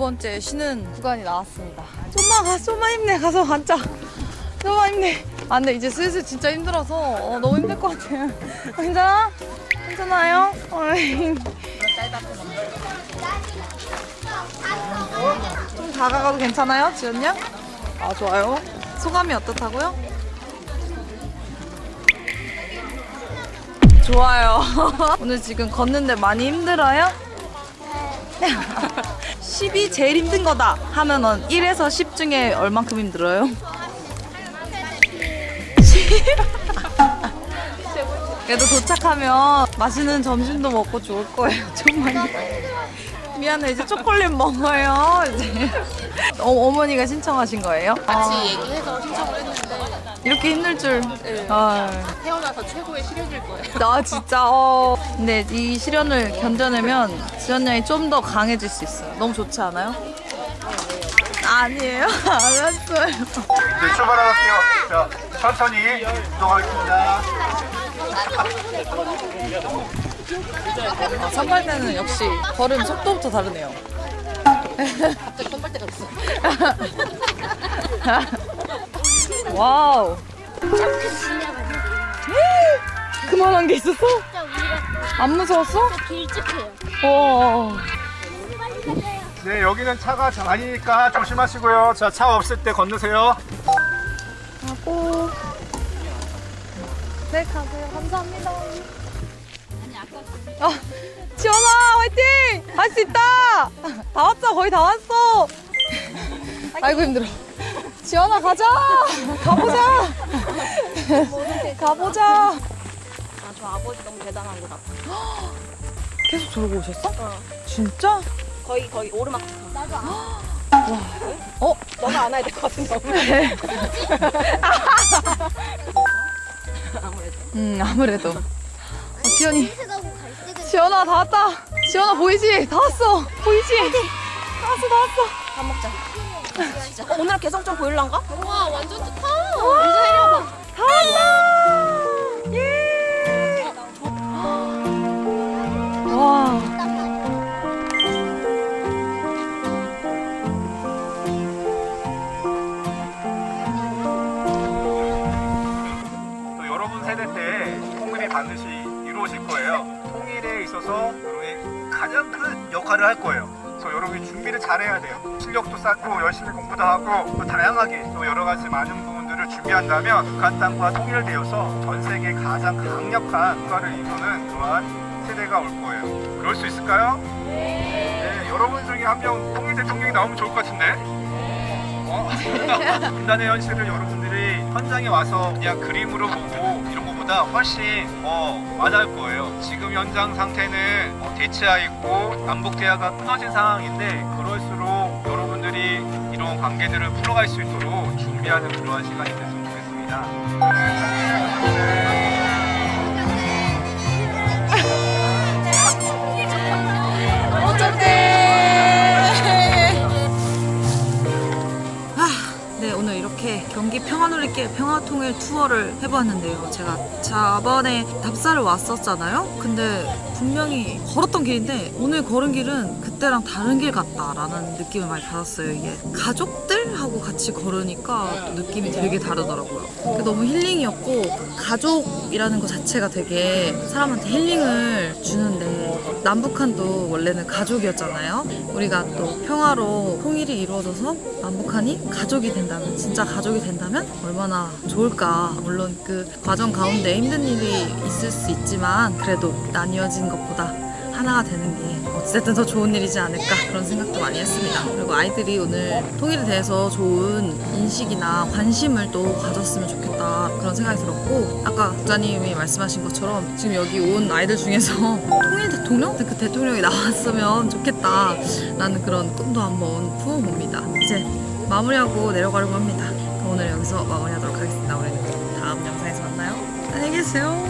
번째 쉬는 구간이 나왔습니다. 좀만 가, 좀만 힘내. 가서 앉자. 좀만 힘내. 아, 근데 이제 슬슬 진짜 힘들어서 어, 너무 힘들 것 같아요. 괜찮아? 괜찮아요? 어이. 좀 다가가도 괜찮아요, 지연 양? 아, 좋아요. 소감이 어떻다고요? 좋아요. 오늘 지금 걷는데 많이 힘들어요? 10이 제일 힘든 거다 하면은 1에서 10 중에 얼만큼 힘들어요? 10. 그래도 도착하면 맛있는 점심도 먹고 좋을 거예요. 좀만. 미안해 이제 초콜릿 먹어요. 이제 어, 어머니가 신청하신 거예요? 같이 아, 얘기해서 신청을 했는데 이렇게 힘들 줄. 아. 태어나서 최고의 시련일 거예요. 나 진짜 어 근데 이 시련을 견뎌내면 지연 양이 좀 더 강해질 수 있어요. 너무 좋지 않아요? 아니에요? 알았어요. 이제 출발할게요. 자, 천천히 이동하겠습니다. 아, 선발 때는 역시 걸음 속도부터 다르네요. 갑자기 선발대가 됐어. 와우. 그만한 게 있었어? 안 무서웠어? 길쭉해요. 와. 네, 여기는 차가 많으니까 조심하시고요. 자, 차 없을 때 건너세요. 하고. 네, 가세요. 감사합니다. 아, 지연아, 화이팅! 할 수 있다! 다 왔어, 거의 다 왔어! 아이고, 힘들어. 지연아, 가자! 가보자! 가보자! 아, 저 아버지 너무 대단한 거 같아. 계속 저러고 오셨어? 진짜? 거의 거의 오르막. 나도 안 어? 너가 안아야 될 것 같은데. 아무래도. 아무래도. 음, 아무래도. 어, 지연이. 흰색하고 갈색은 지연아, 다 왔다! 지연아, 보이지? 다 왔어! 보이지? 다 왔어, 다 왔어! 밥 먹자. 진짜. 어, 오늘 개성 좀 보일란가? 와 완전 좋다. 다 왔다! 예! 와. 또 여러분 세대 때 통일이 반드시 이루어질 거예요. 통일에 있어서 여러분이 가장 큰 역할을 할 거예요. 그래서 여러분이 준비를 잘해야 돼요. 실력도 쌓고 열심히 공부도 하고 또 다양하게 또 여러 가지 많은 부분들을 준비한다면 북한 땅과 통일되어서 전 세계 가장 강력한 국가를 이루는 그러한 세대가 올 거예요. 그럴 수 있을까요? 네. 여러분 중에 한 명 통일 대통령이 나오면 좋을 것 같은데. 어? 인간의 현실을 여러분들이 현장에 와서 그냥 그림으로 보고 보다 훨씬 어, 와닿을 거예요. 지금 현장 상태는 어, 대치하 있고 남북 대화가 끊어진 상황인데 그럴수록 여러분들이 이런 관계들을 풀어갈 수 있도록 준비하는 그러한 시간이 됐으면 좋겠습니다. 이렇게 경기 평화놀이길 평화통일 투어를 해보았는데요. 제가 저번에 답사를 왔었잖아요. 근데 분명히 걸었던 길인데 오늘 걸은 길은 그때랑 다른 길 같다라는 느낌을 많이 받았어요. 이게 가족들하고 같이 걸으니까 또 느낌이 되게 다르더라고요. 너무 힐링이었고 가족이라는 것 자체가 되게 사람한테 힐링을 주는데 남북한도 원래는 가족이었잖아요. 우리가 또 평화로 통일이 이루어져서 남북한이 가족이 된다면 진짜 가족이 된다면 얼마나 좋을까. 물론 그 과정 가운데 힘든 일이 있을 수 있지만 그래도 나뉘어진 것보다 하나가 되는 게 어쨌든 더 좋은 일이지 않을까 그런 생각도 많이 했습니다. 그리고 아이들이 오늘 통일에 대해서 좋은 인식이나 관심을 또 가졌으면 좋겠다 그런 생각이 들었고 아까 부자님이 말씀하신 것처럼 지금 여기 온 아이들 중에서 통일 대통령? 그 대통령이 나왔으면 좋겠다 라는 그런 꿈도 한번 품어봅니다. 이제 마무리하고 내려가려고 합니다. 오늘 여기서 마무리하도록 하겠습니다. 우리는 다음 영상에서 만나요. 안녕히 계세요.